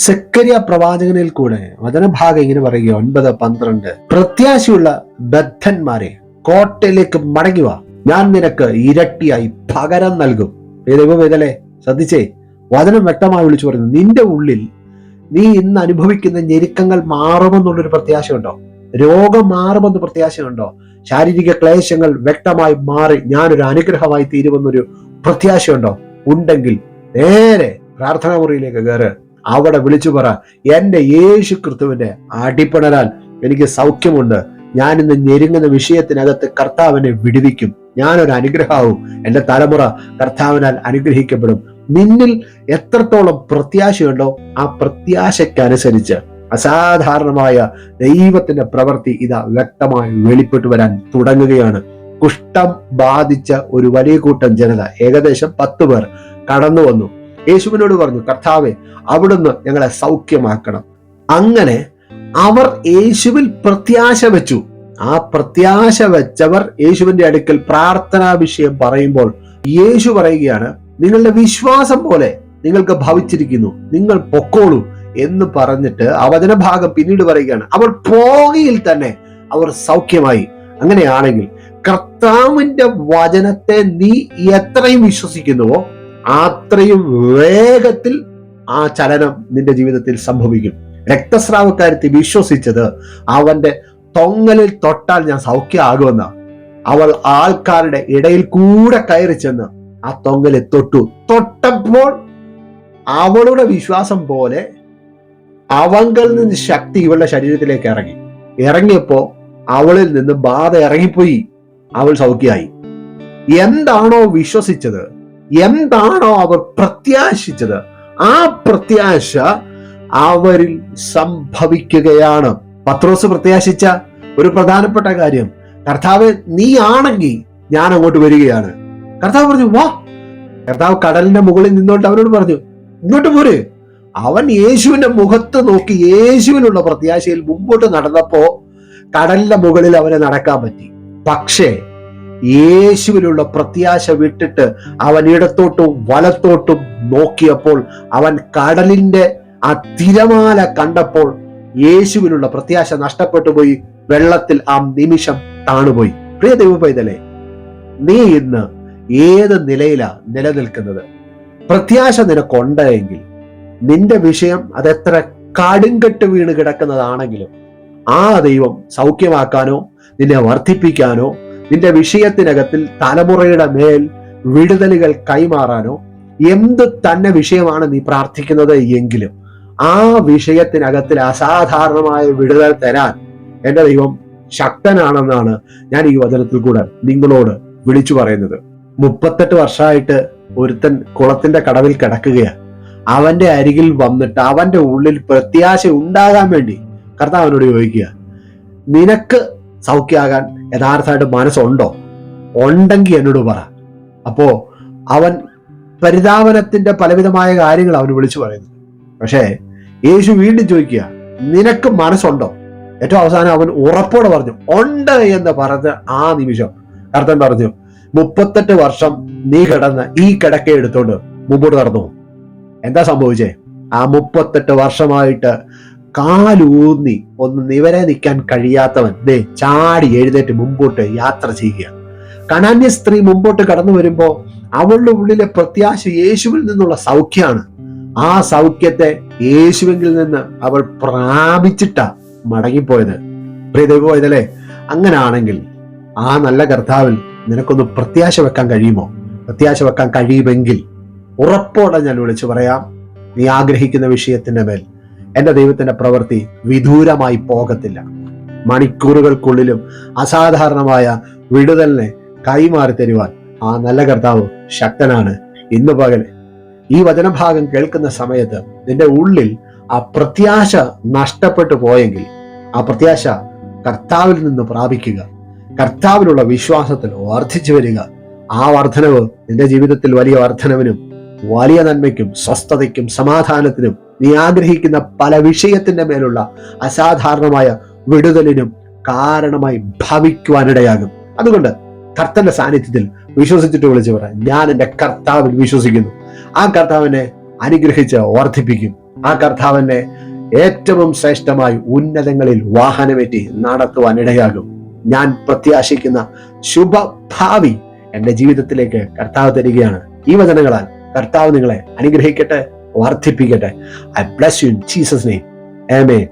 സെക്കരിയ പ്രവാചകനിൽ കൂടെ വചനഭാഗം ഇങ്ങനെ പറയുക ഒൻപത് പന്ത്രണ്ട്. പ്രത്യാശയുള്ള ബദ്ധന്മാരെ കോട്ടയിലേക്ക് മടങ്ങി വാ. ഞാൻ നിനക്ക് ഇരട്ടിയായി പകരം നൽകും. ദൈവം ഇതല്ലേ ശ്രദ്ധിച്ചേ. വചനം വ്യക്തമായി വിളിച്ചു പറയുന്നു. നിന്റെ ഉള്ളിൽ നീ ഇന്ന് അനുഭവിക്കുന്ന ഞെരുക്കങ്ങൾ മാറുമെന്നുള്ളൊരു പ്രത്യാശയുണ്ടോ? രോഗം മാറുമെന്ന് പ്രത്യാശയുണ്ടോ? ശാരീരിക ക്ലേശങ്ങൾ വ്യക്തമായി മാറി ഞാനൊരു അനുഗ്രഹമായി തീരുമെന്നൊരു പ്രത്യാശയുണ്ടോ? ഉണ്ടെങ്കിൽ നേരെ പ്രാർത്ഥനാ മുറിയിലേക്ക് കയറ്. അവിടെ വിളിച്ചു പറ എന്റെ യേശു ക്രിസ്തുവിന്റെ അടിപ്പണരാൽ എനിക്ക് സൗഖ്യമുണ്ട്. ഞാൻ ഇന്ന് ഞെരുങ്ങുന്ന വിഷയത്തിനകത്ത് കർത്താവിനെ വിടുവിക്കും. ഞാനൊരു അനുഗ്രഹമാവും എന്റെ തലമുറ കർത്താവിനാൽ അനുഗ്രഹിക്കപ്പെടും. നിന്നിൽ എത്രത്തോളം പ്രത്യാശയുണ്ടോ ആ പ്രത്യാശയ്ക്കനുസരിച്ച് അസാധാരണമായ ദൈവത്തിന്റെ പ്രവൃത്തി ഇതാ വ്യക്തമായി വെളിപ്പെട്ടു വരാൻ തുടങ്ങുകയാണ്. കുഷ്ഠം ബാധിച്ച ഒരു വലിയ കൂട്ടം ജനത ഏകദേശം പത്ത് പേർ കടന്നു വന്നു യേശുവിനോട് പറഞ്ഞു കർത്താവെ അവിടുന്ന് ഞങ്ങളെ സൗഖ്യമാക്കണം. അങ്ങനെ അവർ യേശുവിൽ പ്രത്യാശ വെച്ചു. ആ പ്രത്യാശ വെച്ചവർ യേശുവിന്റെ അടുക്കൽ പ്രാർത്ഥനാ വിഷയം പറയുമ്പോൾ യേശു പറയുകയാണ് നിങ്ങളുടെ വിശ്വാസം പോലെ നിങ്ങൾക്ക് ഭവിച്ചിരിക്കുന്നു നിങ്ങൾ പൊക്കോളൂ എന്ന് പറഞ്ഞിട്ട് ആ വചനഭാഗം പിന്നീട് പറയുകയാണ്. അവർ പോകയിൽ തന്നെ അവർ സൗഖ്യമായി. അങ്ങനെയാണെങ്കിൽ കർത്താവിന്റെ വചനത്തെ നീ എത്രയും വിശ്വസിക്കുന്നുവോ അത്രയും വേഗത്തിൽ ആ ചലനം നിന്റെ ജീവിതത്തിൽ സംഭവിക്കും. രക്തസ്രാവക്കാരത്തി വിശ്വസിച്ചത് അവന്റെ തൊങ്ങലിൽ തൊട്ടാൽ ഞാൻ സൗഖ്യമാകുമെന്ന. അവൾ ആൾക്കാരുടെ ഇടയിൽ കൂടെ കയറി ചെന്ന് ആ തൊങ്ങലിൽ തൊട്ടു. തൊട്ടപ്പോൾ അവളുടെ വിശ്വാസം പോലെ അവങ്കൽ നിന്ന് ശക്തി ഇവളുടെ ശരീരത്തിലേക്ക് ഇറങ്ങി. ഇറങ്ങിയപ്പോ അവളിൽ നിന്ന് ബാധ ഇറങ്ങിപ്പോയി. അവൾ സൗഖ്യമായി. എന്താണോ വിശ്വസിച്ചത് എന്താണോ അവർ പ്രത്യാശിച്ചത് ആ പ്രത്യാശ അവരിൽ സംഭവിക്കുകയാണ്. പത്രോസ് പ്രത്യാശിച്ച ഒരു പ്രധാനപ്പെട്ട കാര്യം കർത്താവ് നീ ആണെങ്കിൽ ഞാൻ അങ്ങോട്ട് വരികയാണ്. കർത്താവ് പറഞ്ഞു വാ. കർത്താവ് കടലിന്റെ മുകളിൽ നിന്നുകൊണ്ട് അവനോട് പറഞ്ഞു ഇങ്ങോട്ട് പോര്. അവൻ യേശുവിന്റെ മുഖത്ത് നോക്കി യേശുവിനുള്ള പ്രത്യാശയിൽ മുമ്പോട്ട് നടന്നപ്പോ കടലിന്റെ മുകളിൽ അവനെ നടക്കാൻ പറ്റി. പക്ഷേ യേശുവിലുള്ള പ്രത്യാശ വിട്ടിട്ട് അവൻ ഇടത്തോട്ടും വലത്തോട്ടും നോക്കിയപ്പോൾ അവൻ കടലിന്റെ ആ തിരമാല കണ്ടപ്പോൾ യേശുവിനുള്ള പ്രത്യാശ നഷ്ടപ്പെട്ടു പോയി. വെള്ളത്തിൽ ആ നിമിഷം താണുപോയി. പ്രിയ ദൈവ പൈതലേ നീ ഇന്ന് ഏത് നിലയിലാ നിലനിൽക്കുന്നത്? പ്രത്യാശ നിനക്കുണ്ടെങ്കിൽ നിന്റെ വിഷയം അതെത്ര കടുങ്കെട്ട് വീണ് കിടക്കുന്നതാണെങ്കിലും ആ ദൈവം സൗഖ്യമാക്കാനോ നിന്നെ വർദ്ധിപ്പിക്കാനോ നിന്റെ വിഷയത്തിനകത്തിൽ തലമുറയുടെ മേൽ വിടുതലുകൾ കൈമാറാനോ എന്ത് തന്നെ വിഷയമാണ് നീ പ്രാർത്ഥിക്കുന്നത് എങ്കിലും ആ വിഷയത്തിനകത്തിൽ അസാധാരണമായ വിടുതൽ തരാൻ എന്റെ ദൈവം ശക്തനാണെന്നാണ് ഞാൻ ഈ വചനത്തിൽ കൂടെ നിങ്ങളോട് വിളിച്ചു പറയുന്നത്. മുപ്പത്തെട്ട് വർഷമായിട്ട് ഒരുത്തൻ കുളത്തിന്റെ കടവിൽ കിടക്കുകയാണ്. അവന്റെ അരികിൽ വന്നിട്ട് അവന്റെ ഉള്ളിൽ പ്രത്യാശ ഉണ്ടാകാൻ വേണ്ടി കർത്താവിനോട് ചോദിക്കുക നിനക്ക് സൗഖ്യമാകാൻ യഥാർത്ഥമായിട്ട് മനസ്സുണ്ടോ? ഉണ്ടെങ്കിൽ എന്നോട് പറ. അപ്പോ അവൻ പരിതാപനത്തിന്റെ പലവിധമായ കാര്യങ്ങൾ അവന് വിളിച്ചു പറയുന്നു. പക്ഷേ യേശു വീണ്ടും ചോദിക്കുക നിനക്ക് മനസ്സുണ്ടോ? ഏറ്റവും അവസാനം അവൻ ഉറപ്പോടെ പറഞ്ഞു ഉണ്ട് എന്ന് പറഞ്ഞ ആ നിമിഷം. കർത്തൻ പറഞ്ഞു മുപ്പത്തെട്ട് വർഷം നീ കിടന്ന് ഈ കിടക്ക എടുത്തോണ്ട് മുമ്പോട്ട് നടന്നു എന്താ സംഭവിച്ചേ? ആ മുപ്പത്തെട്ട് വർഷമായിട്ട് കാലൂന്നി ഒന്ന് നിവരെ നിൽക്കാൻ കഴിയാത്തവൻ ദേ ചാടി എഴുന്നേറ്റ് മുമ്പോട്ട് യാത്ര ചെയ്യുക കണാന്യ സ്ത്രീ മുമ്പോട്ട് കടന്നു വരുമ്പോൾ അവളുടെ ഉള്ളിലെ പ്രത്യാശ യേശുവിൽ നിന്നുള്ള സൗഖ്യമാണ് ആ സൗഖ്യത്തെ യേശുവിൽ നിന്ന് അവൾ പ്രാപിച്ചിട്ടാ മടങ്ങിപ്പോയത്. പ്രീതപോയതല്ലേ അങ്ങനെ അങ്ങനാണെങ്കിൽ ആ നല്ല കർത്താവിൽ നിനക്കൊന്ന് പ്രത്യാശ വെക്കാൻ കഴിയുമോ? പ്രത്യാശ വെക്കാൻ കഴിയുമെങ്കിൽ ഉറപ്പോടെ ഞാൻ വിളിച്ചു പറയാം. നീ ആഗ്രഹിക്കുന്ന വിഷയത്തിന്റെ മേൽ എന്റെ ദൈവത്തിന്റെ പ്രവൃത്തി വിദൂരമായി പോകത്തില്ല. മണിക്കൂറുകൾക്കുള്ളിലും അസാധാരണമായ വിടുതലിനെ കൈമാറി തരുവാൻ ആ നല്ല കർത്താവ് ശക്തനാണ്. ഇന്ന് പകൽ ഈ വചനഭാഗം കേൾക്കുന്ന സമയത്ത് നിന്റെ ഉള്ളിൽ ആ പ്രത്യാശ നഷ്ടപ്പെട്ടു പോയെങ്കിൽ ആ പ്രത്യാശ കർത്താവിൽ നിന്ന് പ്രാപിക്കുക. കർത്താവിലുള്ള വിശ്വാസത്തിൽ വർദ്ധിച്ചു വരിക. ആ വർധനവ് നിന്റെ ജീവിതത്തിൽ വലിയ വർധനവിനും വലിയ നന്മയ്ക്കും സ്വസ്ഥതയ്ക്കും സമാധാനത്തിനും നീ ആഗ്രഹിക്കുന്ന പല വിഷയത്തിന്റെ മേലുള്ള അസാധാരണമായ വിടുതലിനും കാരണമായി ഭവിക്കുവാനിടയാകും. അതുകൊണ്ട് കർത്തന്റെ സാന്നിധ്യത്തിൽ വിശ്വസിച്ചിട്ട് വിളിച്ചു പറ ഞാൻ എന്റെ കർത്താവിൽ വിശ്വസിക്കുന്നു. ആ കർത്താവിനെ അനുഗ്രഹിച്ച് വർദ്ധിപ്പിക്കും. ആ കർത്താവിനെ ഏറ്റവും ശ്രേഷ്ഠമായി ഉന്നതങ്ങളിൽ വാഹനമേറ്റി നടത്തുവാൻ ഇടയാകും ഞാൻ പ്രത്യാശിക്കുന്ന ശുഭഭാവി എന്റെ ജീവിതത്തിലേക്ക് കർത്താവ് തരികയാണ്. ഈ വചനങ്ങളാൽ കർത്താവ് നിങ്ങളെ അനുഗ്രഹിക്കട്ടെ. വർദ്ധിപ്പിക്കട്ടെ I bless you in Jesus name amen